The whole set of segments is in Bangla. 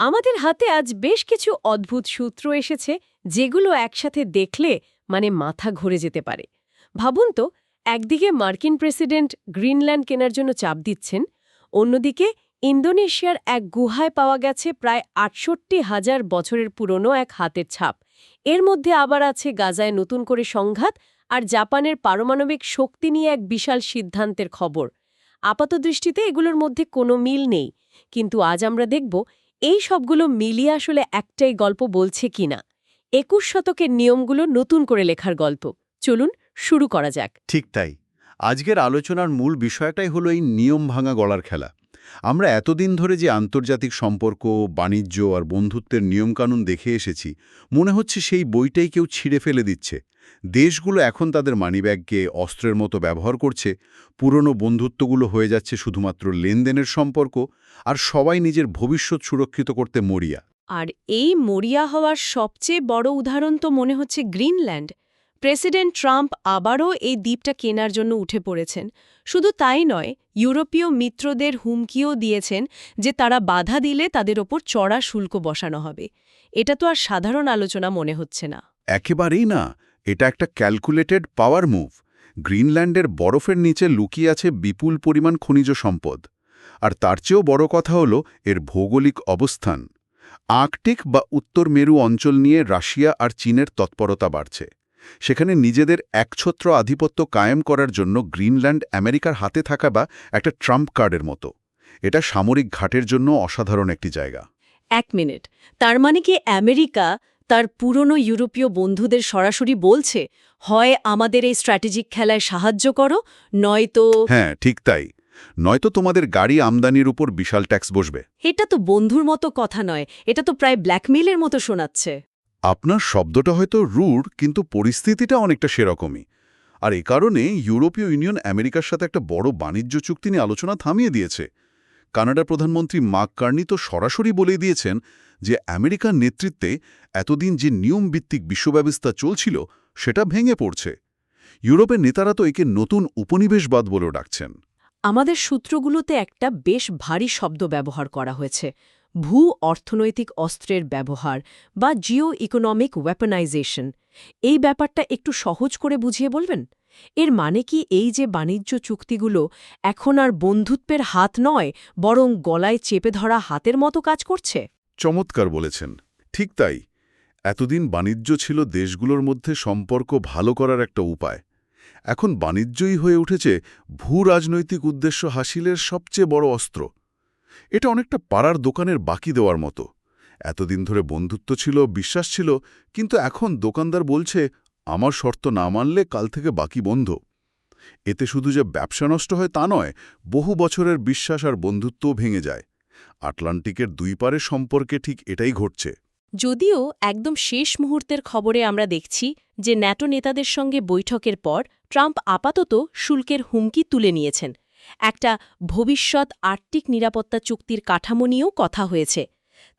আমাদের হাতে আজ বেশ কিছু অদ্ভুত সূত্র এসেছে যেগুলো একসাথে দেখলে মানে মাথা ঘুরে যেতে পারে। ভাবুন তো, একদিকে মার্কিন প্রেসিডেন্ট গ্রিনল্যান্ড কেনার জন্য চাপ দিচ্ছেন, অন্যদিকে ইন্দোনেশিয়ার এক গুহায় পাওয়া গেছে প্রায় আটষট্টি হাজার বছরের পুরনো এক হাতের ছাপ। এর মধ্যে আবার আছে গাজায় নতুন করে সংঘাত আর জাপানের পারমাণবিক শক্তি নিয়ে এক বিশাল সিদ্ধান্তের খবর। আপাতদৃষ্টিতে এগুলোর মধ্যে কোনো মিল নেই, কিন্তু আজ আমরা দেখব এই সবগুলো মিলিয়ে আসলে একটাই গল্প বলছে কিনা একুশ শতকের নিয়মগুলো নতুন করে লেখার গল্প। চলুন শুরু করা যাক। ঠিক তাই। আজকের আলোচনার মূল বিষয়টাই হলো এই নিয়ম ভাঙা গলার খেলা। আমরা এতদিন ধরে যে আন্তর্জাতিক সম্পর্ক, বাণিজ্য আর বন্ধুত্বের নিয়মকানুন দেখে এসেছি, মনে হচ্ছে সেই বইটাই কেউ ছিঁড়ে ফেলে দিচ্ছে। দেশগুলো এখন তাদের মানিব্যাগকে অস্ত্রের মতো ব্যবহার করছে পুরনো বন্ধুত্বগুলো হয়ে যাচ্ছে শুধুমাত্র লেনদেনের সম্পর্ক আর সবাই নিজের ভবিষ্যৎ সুরক্ষিত করতে মরিয়া। আর এই মরিয়া হওয়ার সবচেয়ে বড় উদাহরণ তো মনে হচ্ছে গ্রিনল্যান্ড। প্রেসিডেন্ট ট্রাম্প আবারও এই দ্বীপটা কেনার জন্য উঠে পড়েছেন। শুধু তাই নয় ইউরোপীয় মিত্রদের হুমকিও দিয়েছেন যে তারা বাধা দিলে তাদের ওপর চড়া শুল্ক বসানো হবে। এটা তো আর সাধারণ আলোচনা মনে হচ্ছে না। একেবারেই না। এটা একটা ক্যালকুলেটেড পাওয়ার মুভ গ্রিনল্যান্ডের বরফের নিচে লুকিয়ে আছে বিপুল পরিমাণ খনিজ সম্পদ। আর তার চেয়েও বড় কথা হল এর ভৌগোলিক অবস্থান। আর্কটিক বা উত্তর মেরু অঞ্চল নিয়ে রাশিয়া আর চীনের তৎপরতা বাড়ছে। সেখানে নিজেদের একছত্র আধিপত্য কায়েম করার জন্য গ্রিনল্যান্ড আমেরিকার হাতে থাকা বা একটা ট্রাম্প কার্ডের মতো। এটা সামরিক ঘাটের জন্য অসাধারণ একটি জায়গা। এক মিনিট। তার মানে কি আমেরিকা তার পুরনো ইউরোপীয় বন্ধুদের সরাসরি বলছে হয় আমাদের এই স্ট্র্যাটেজিক খেলায় সাহায্য করো নয়তো হ্যাঁ ঠিক তাই। নয়তো তোমাদের গাড়ি আমদানির উপর বিশাল ট্যাক্স বসবে। এটা তো বন্ধুর মতো কথা নয় এটা তো প্রায় ব্ল্যাকমেইলের মতো শোনাচ্ছে। আপনার শব্দটা হয়তো রুড় কিন্তু পরিস্থিতিটা অনেকটা সেরকমই। আর এ কারণে ইউরোপীয় ইউনিয়ন আমেরিকার সাথে একটা বড় বাণিজ্য চুক্তি নিয়ে আলোচনা থামিয়ে দিয়েছে। কানাডার প্রধানমন্ত্রী মার্ক কার্নি তো সরাসরি বলে দিয়েছেন যে আমেরিকার নেতৃত্বে এতদিন যে নিয়মভিত্তিক বিশ্বব্যবস্থা চলছিল, সেটা ভেঙে পড়ছে। ইউরোপের নেতারা তো একে নতুন উপনিবেশবাদ বলেও ডাকছেন। আমাদের সূত্রগুলোতে একটা বেশ ভারী শব্দ ব্যবহার করা হয়েছে। ভূ অর্থনৈতিক অস্ত্রের ব্যবহার বা জিও ইকোনমিক ওয়েপনাইজেশন এই ব্যাপারটা একটু সহজ করে বুঝিয়ে বলবেন? এর মানে কি এই যে বাণিজ্য চুক্তিগুলো এখন আর বন্ধুত্বের হাত নয়, বরং গলায় চেপে ধরা হাতের মতো কাজ করছে? চমৎকার বলেছেন। ঠিক তাই। এতদিন বাণিজ্য ছিল দেশগুলোর মধ্যে সম্পর্ক ভালো করার একটা উপায়। এখন বাণিজ্যই হয়ে উঠেছে ভূ রাজনৈতিক উদ্দেশ্য হাসিলের সবচেয়ে বড় অস্ত্র। এটা অনেকটা পাড়ার দোকানের বাকি দেওয়ার মতো। এতদিন ধরে বন্ধুত্ব ছিল, বিশ্বাস ছিল, কিন্তু এখন দোকানদার বলছে আমার শর্ত না মানলে কাল থেকে বাকি বন্ধ। এতে শুধু যে ব্যবসা নষ্ট হয় তা নয় বহু বছরের বিশ্বাস আর বন্ধুত্বও ভেঙে যায়। আটলান্টিকের দুই পারের সম্পর্কে ঠিক এটাই ঘটছে। যদিও একদম শেষ মুহূর্তের খবরে আমরা দেখছি যে ন্যাটো নেতাদের সঙ্গে বৈঠকের পর ট্রাম্প আপাতত শুল্কের হুমকি তুলে নিয়েছেন। একটা ভবিষ্যৎ আর্টিক নিরাপত্তা চুক্তির কাঠামো নিয়েও কথা হয়েছে।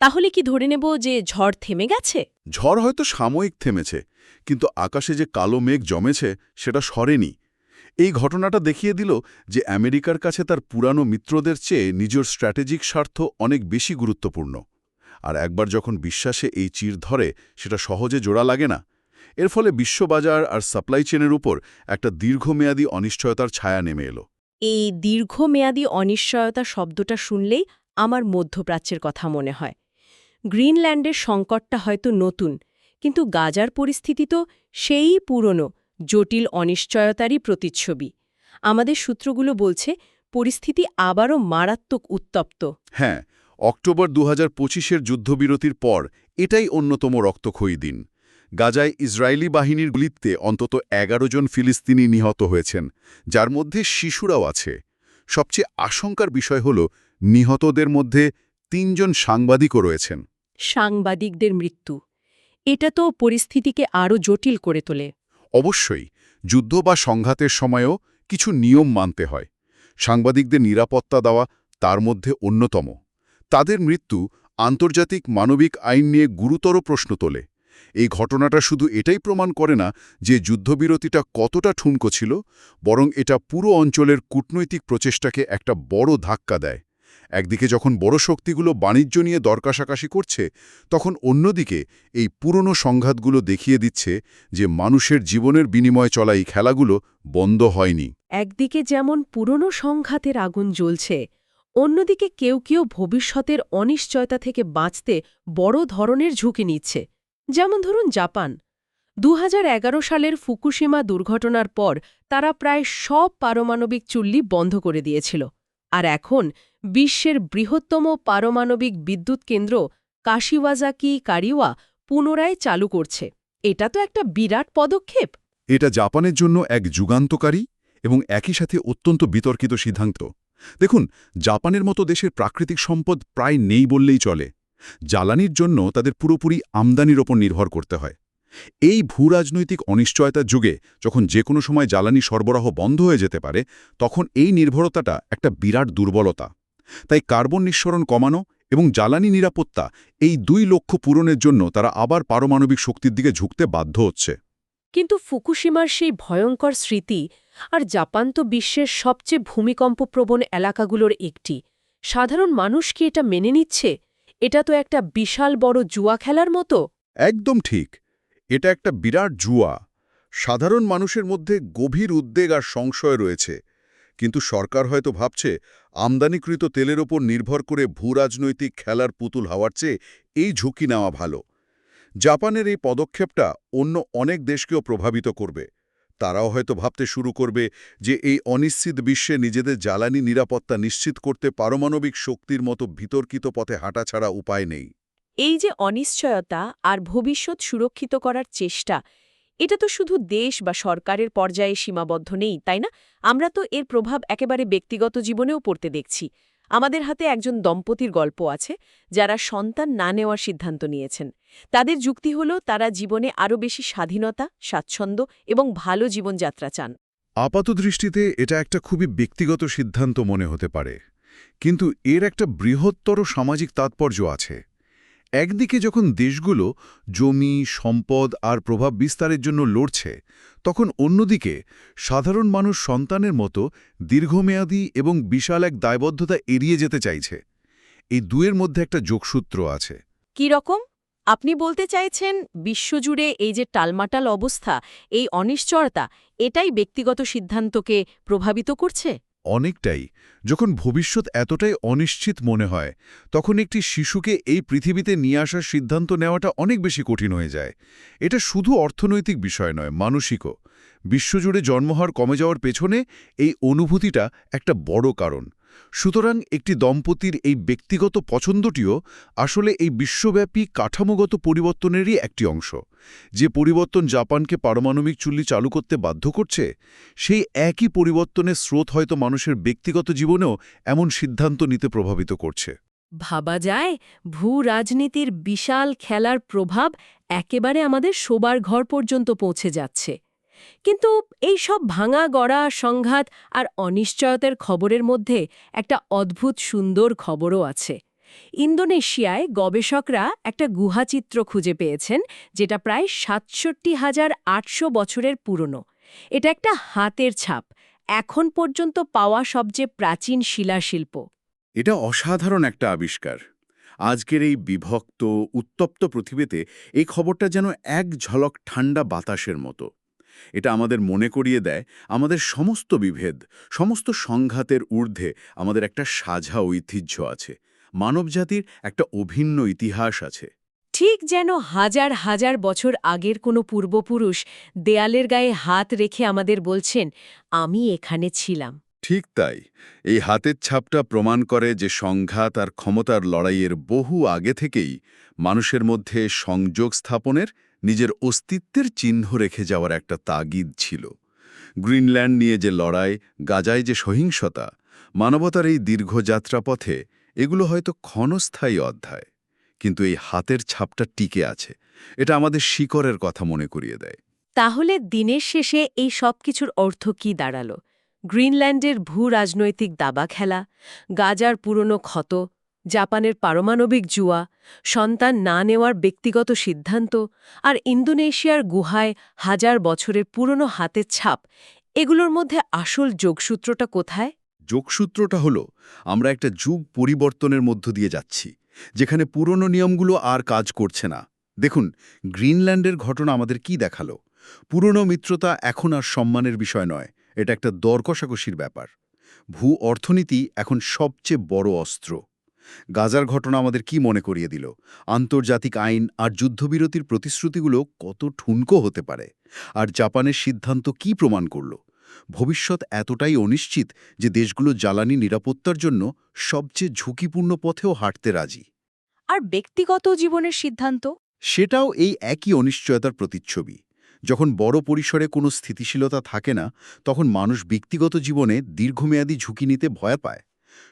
তাহলে কি ধরে নেব যে ঝড় থেমে গেছে? ঝড় হয়তো সাময়িক থেমেছে কিন্তু আকাশে যে কালো মেঘ জমেছে, সেটা সরেনি। এই ঘটনাটা দেখিয়ে দিল যে আমেরিকার কাছে তার পুরানো মিত্রদের চেয়ে নিজের স্ট্র্যাটেজিক স্বার্থ অনেক বেশি গুরুত্বপূর্ণ। আর একবার যখন বিশ্বাসে এই চির ধরে, সেটা সহজে জোড়া লাগে না। এর ফলে বিশ্ববাজার আর সাপ্লাই চেনের উপর একটা দীর্ঘমেয়াদী অনিশ্চয়তার ছায়া নেমে এলো। এই দীর্ঘমেয়াদী অনিশ্চয়তা শব্দটা শুনলেই আমার মধ্যপ্রাচ্যের কথা মনে হয়। গ্রিনল্যান্ডের সংকটটা হয়তো নতুন কিন্তু গাজার পরিস্থিতি তো সেই পুরনো জটিল অনিশ্চয়তারই প্রতিচ্ছবি। আমাদের সূত্রগুলো বলছে পরিস্থিতি আবারও মারাত্মক উত্তপ্ত। হ্যাঁ অক্টোবর দু হাজার পঁচিশের যুদ্ধবিরতির পর এটাই অন্যতম রক্তক্ষয়ী দিন। গাজায় ইসরায়েলি বাহিনীর গুলিতে অন্তত এগারো জন ফিলিস্তিনি নিহত হয়েছেন যার মধ্যে শিশুরাও আছে। সবচেয়ে আশঙ্কার বিষয় হল নিহতদের মধ্যে তিনজন সাংবাদিকও রয়েছেন। সাংবাদিকদের মৃত্যু। এটা তো পরিস্থিতিকে আরও জটিল করে তোলে। অবশ্যই, যুদ্ধ বা সংঘাতের সময়ও কিছু নিয়ম মানতে হয়। সাংবাদিকদের নিরাপত্তা দেওয়া তার মধ্যে অন্যতম। তাদের মৃত্যু আন্তর্জাতিক মানবিক আইন নিয়ে গুরুতর প্রশ্ন তোলে। এই ঘটনাটা শুধু এটাই প্রমাণ করে না যে যুদ্ধবিরতিটা কতটা ঠুনকো ছিল, বরং এটা পুরো অঞ্চলের কূটনৈতিক প্রচেষ্টাকে একটা বড় ধাক্কা দেয়। একদিকে যখন বড় শক্তিগুলো বাণিজ্য নিয়ে দরকাশাকাশি করছে, তখন অন্যদিকে এই পুরনো সংঘাতগুলো দেখিয়ে দিচ্ছে যে মানুষের জীবনের বিনিময়ে চলা এই খেলাগুলো বন্ধ হয়নি। একদিকে যেমন পুরনো সংঘাতের আগুন জ্বলছে, অন্যদিকে কেউ কেউ ভবিষ্যতের অনিশ্চয়তা থেকে বাঁচতে বড় ধরনের ঝুঁকি নিচ্ছে। যেমন ধরুন জাপান। দু হাজার এগারো সালের ফুকুশিমা দুর্ঘটনার পর তারা প্রায় সব পারমাণবিক চুল্লি বন্ধ করে দিয়েছিল। আর এখন বিশ্বের বৃহত্তম পারমাণবিক বিদ্যুৎ কেন্দ্র কাশিওয়াজাকি কারিওয়া পুনরায় চালু করছে। এটা তো একটা বিরাট পদক্ষেপ। এটা জাপানের জন্য এক যুগান্তকারী এবং একই সাথে অত্যন্ত বিতর্কিত সিদ্ধান্ত। দেখুন, জাপানের মতো দেশের প্রাকৃতিক সম্পদ প্রায় নেই বললেই চলে। জ্বালানির জন্য তাদের পুরোপুরি আমদানির ওপর নির্ভর করতে হয়। এই ভূরাজনৈতিক অনিশ্চয়তার যুগে যখন যে কোনো সময় জ্বালানি সরবরাহ বন্ধ হয়ে যেতে পারে তখন এই নির্ভরতাটা একটা বিরাট দুর্বলতা। তাই কার্বন নিঃসরণ কমানো এবং জ্বালানি নিরাপত্তা এই দুই লক্ষ্য পূরণের জন্য তারা আবার পারমাণবিক শক্তির দিকে ঝুঁকতে বাধ্য হচ্ছে। কিন্তু ফুকুশিমার সেই ভয়ঙ্কর স্মৃতি আর জাপান তো বিশ্বের সবচেয়ে ভূমিকম্পপ্রবণ এলাকাগুলোর একটি। সাধারণ মানুষ কি এটা মেনে নিচ্ছে? এটা তো একটা বিশাল বড় জুয়া খেলার মতো? একদম ঠিক। এটা একটা বিরাট জুয়া। সাধারণ মানুষের মধ্যে গভীর উদ্বেগ আর সংশয় রয়েছে। কিন্তু সরকার হয়তো ভাবছে, আমদানিকৃত তেলের ওপর নির্ভর করে ভূরাজনৈতিক খেলার পুতুল হওয়ার চেয়ে এই ঝুঁকি নেওয়া ভালো। জাপানের এই পদক্ষেপটা অন্য অনেক দেশকেও প্রভাবিত করবে। তারাও হয়তো ভাবতে শুরু করবে যে এই অনিশ্চিত বিশ্বে নিজেদের জ্বালানি নিরাপত্তা নিশ্চিত করতে পারমাণবিক শক্তির মতো বিতর্কিত পথে হাঁটা ছাড়া উপায় নেই। এই যে অনিশ্চয়তা আর ভবিষ্যৎ সুরক্ষিত করার চেষ্টা, এটা তো শুধু দেশ বা সরকারের পর্যায়ে সীমাবদ্ধ নেই, তাই না? আমরা তো এর প্রভাব একেবারে ব্যক্তিগত জীবনেও পড়তে দেখছি। আমাদের হাতে একজন দম্পতির গল্প আছে, যারা সন্তান না নেওয়ার সিদ্ধান্ত নিয়েছেন। তাদের যুক্তি হল, তারা জীবনে আরও বেশি স্বাধীনতা, স্বাচ্ছন্দ্য এবং ভালো জীবনযাত্রা চান। আপাতদৃষ্টিতে এটা একটা খুবই ব্যক্তিগত সিদ্ধান্ত মনে হতে পারে। কিন্তু এর একটা বৃহত্তর সামাজিক তাৎপর্য আছে। একদিকে যখন দেশগুলো জমি, সম্পদ আর প্রভাব বিস্তারের জন্য লড়ছে, তখন অন্যদিকে সাধারণ মানুষ সন্তানের মতো দীর্ঘমেয়াদী এবং বিশাল এক দায়বদ্ধতা এড়িয়ে যেতে চাইছে। এই দুয়ের মধ্যে একটা যোগসূত্র আছে। কি রকম? আপনি বলতে চাইছেন বিশ্বজুড়ে এই যে টালমাটাল অবস্থা, এই অনিশ্চয়তা, এটাই ব্যক্তিগত সিদ্ধান্তকে প্রভাবিত করছে? অনেকটাই। যখন ভবিষ্যৎ এতটাই অনিশ্চিত মনে হয়, তখন একটি শিশুকে এই পৃথিবীতে নিয়ে আসার সিদ্ধান্ত নেওয়াটা অনেক বেশি কঠিন হয়ে যায়। এটা শুধু অর্থনৈতিক বিষয় নয়, মানসিকও। বিশ্বজুড়ে জন্মহার কমে যাওয়ার পেছনে এই অনুভূতিটা একটা বড় কারণ। সুতরাং একটি দম্পতির এই ব্যক্তিগত পছন্দটিও আসলে এই বিশ্বব্যাপী কাঠামোগত পরিবর্তনেরই একটি অংশ। যে পরিবর্তন জাপানকে পারমাণবিক চুল্লি চালু করতে বাধ্য করছে, সেই একই পরিবর্তনের স্রোত হয়তো মানুষের ব্যক্তিগত জীবনেও এমন সিদ্ধান্ত নিতে প্রভাবিত করছে। ভাবা যায় ভূ রাজনীতির বিশাল খেলার প্রভাব একেবারে আমাদের শোবার ঘর পর্যন্ত পৌঁছে যাচ্ছে। কিন্তু এই সব ভাঙা গড়া সংঘাত আর অনিশ্চয়তার খবরের মধ্যে একটা অদ্ভুত সুন্দর খবরও আছে। ইন্দোনেশিয়ায় গবেষকরা একটা গুহাচিত্র খুঁজে পেয়েছেন, যেটা প্রায় সাতষট্টি হাজার আটশো বছরের পুরনো। এটা একটা হাতের ছাপ, এখন পর্যন্ত পাওয়া সবচেয়ে প্রাচীন শিলাশিল্প। এটা অসাধারণ একটা আবিষ্কার। আজকের এই বিভক্ত, উত্তপ্ত পৃথিবীতে এই খবরটা যেন এক ঝলক ঠান্ডা বাতাসের মতো। এটা আমাদের মনে করিয়ে দেয় আমাদের সমস্ত বিভেদ সমস্ত সংঘাতের ঊর্ধ্বে আমাদের একটা সাঝা ঐতিহ্য আছে মানবজাতির একটা অভিন্ন ইতিহাস আছে। ঠিক যেন হাজার হাজার বছর আগের কোনো পূর্বপুরুষ দেয়ালের গায়ে হাত রেখে আমাদের বলছেন আমি এখানে ছিলাম। ঠিক তাই এই হাতের ছাপটা প্রমাণ করে যে সংঘাত আর ক্ষমতার লড়াইয়ের বহু আগে থেকেই মানুষের মধ্যে সংযোগ স্থাপনের নিজের অস্তিত্বের চিহ্ন রেখে যাওয়ার একটা তাগিদ ছিল। গ্রিনল্যান্ড নিয়ে যে লড়াই, গাজায় যে সহিংসতা, মানবতার এই দীর্ঘ যাত্রাপথে এগুলো হয়তো ক্ষণস্থায়ী অধ্যায়, কিন্তু এই হাতের ছাপটা টিকে আছে। এটা আমাদের শিকরের কথা মনে করিয়ে দেয়। তাহলে দিনের শেষে এই সব কিছুর অর্থ কি দাঁড়াল? গ্রিনল্যান্ডের ভূ রাজনৈতিক দাবা খেলা, গাজার পুরনো ক্ষত জাপানের পারমাণবিক জুয়া, সন্তান না নেওয়ার ব্যক্তিগত সিদ্ধান্ত আর ইন্দোনেশিয়ার গুহায় হাজার বছরের পুরনো হাতের ছাপ, এগুলোর মধ্যে আসল যোগসূত্রটা কোথায়? যোগসূত্রটা হলো, আমরা একটা যুগ পরিবর্তনের মধ্য দিয়ে যাচ্ছি, যেখানে পুরনো নিয়মগুলো আর কাজ করছে না। দেখুন, গ্রিনল্যান্ডের ঘটনা আমাদের কি দেখাল? পুরনো মিত্রতা এখন আর সম্মানের বিষয় নয়, এটা একটা দর কষাকষির ব্যাপার। ভূ অর্থনীতি এখন সবচেয়ে বড় অস্ত্র। গাজার ঘটনা আমাদের কি মনে করিয়ে দিল? আন্তর্জাতিক আইন আর যুদ্ধবিরতির প্রতিশ্রুতিগুলো কত ঠুনকো হতে পারে? আর জাপানের সিদ্ধান্ত কি প্রমাণ করল? ভবিষ্যৎ এতটাই অনিশ্চিত যে দেশগুলো জ্বালানি নিরাপত্তার জন্য সবচেয়ে ঝুঁকিপূর্ণ পথেও হাঁটতে রাজি। আর ব্যক্তিগত জীবনের সিদ্ধান্ত? সেটাও এই একই অনিশ্চয়তার প্রতিচ্ছবি। যখন বড় পরিসরে কোনো স্থিতিশীলতা থাকে না তখন মানুষ ব্যক্তিগত জীবনে দীর্ঘমেয়াদী ঝুঁকি নিতে ভয় পায়।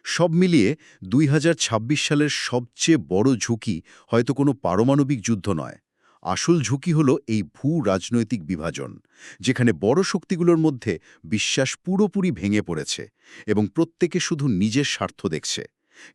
সব মিলিয়ে দুই হাজার ছাব্বিশ সালের সবচেয়ে বড় ঝুঁকি হয়তো কোনো পারমাণবিক যুদ্ধ নয়। আসল ঝুঁকি হল এই ভূ রাজনৈতিক বিভাজন, যেখানে বড় শক্তিগুলোর মধ্যে বিশ্বাস পুরোপুরি ভেঙে পড়েছে এবং প্রত্যেকে শুধু নিজের স্বার্থ দেখছে।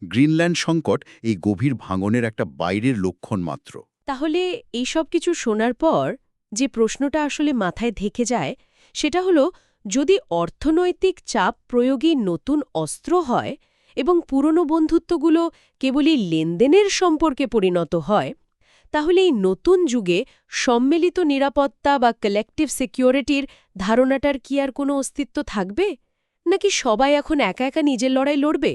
গ্রিনল্যান্ড সংকট এই গভীর ভাঙনের একটা বাইরের লক্ষণ মাত্র। তাহলে এই সব কিছু শোনার পর যে প্রশ্নটা আসলে মাথায় থেকে যায়, সেটা হলো যদি অর্থনৈতিক চাপ প্রয়োগী নতুন অস্ত্র হয় এবং পুরনো বন্ধুত্বগুলো কেবলই লেনদেনের সম্পর্কে পরিণত হয়, তাহলে এই নতুন যুগে সম্মিলিত নিরাপত্তা বা কালেকটিভ সিকিউরিটির ধারণাটার কি আর কোনো অস্তিত্ব থাকবে? নাকি সবাই এখন একা একা নিজের লড়াই লড়বে?